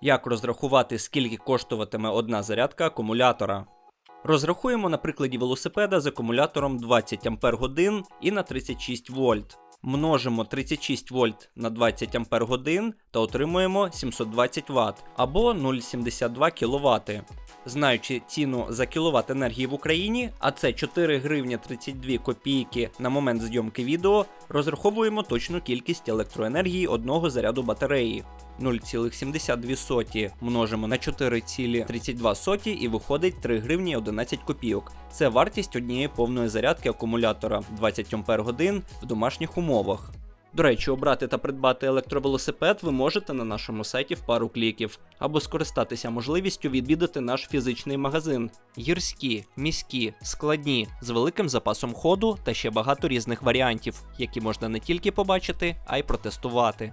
Як розрахувати, скільки коштуватиме одна зарядка акумулятора? Розрахуємо на прикладі велосипеда з акумулятором 20 Ах і на 36 вольт. Множимо 36 вольт на 20 Ах та отримуємо 720 Вт або 0,72 кВт. Знаючи ціну за кіловат енергії в Україні, а це 4 гривні 32 копійки на момент зйомки відео, розраховуємо точну кількість електроенергії одного заряду батареї. 0,72 множимо на 4,32 і виходить 3 гривні 11 копійок. Це вартість однієї повної зарядки акумулятора 20 Ах в домашніх умовах. До речі, обрати та придбати електровелосипед ви можете на нашому сайті в пару кліків, або скористатися можливістю відвідати наш фізичний магазин. Гірські, міські, складні, з великим запасом ходу та ще багато різних варіантів, які можна не тільки побачити, а й протестувати.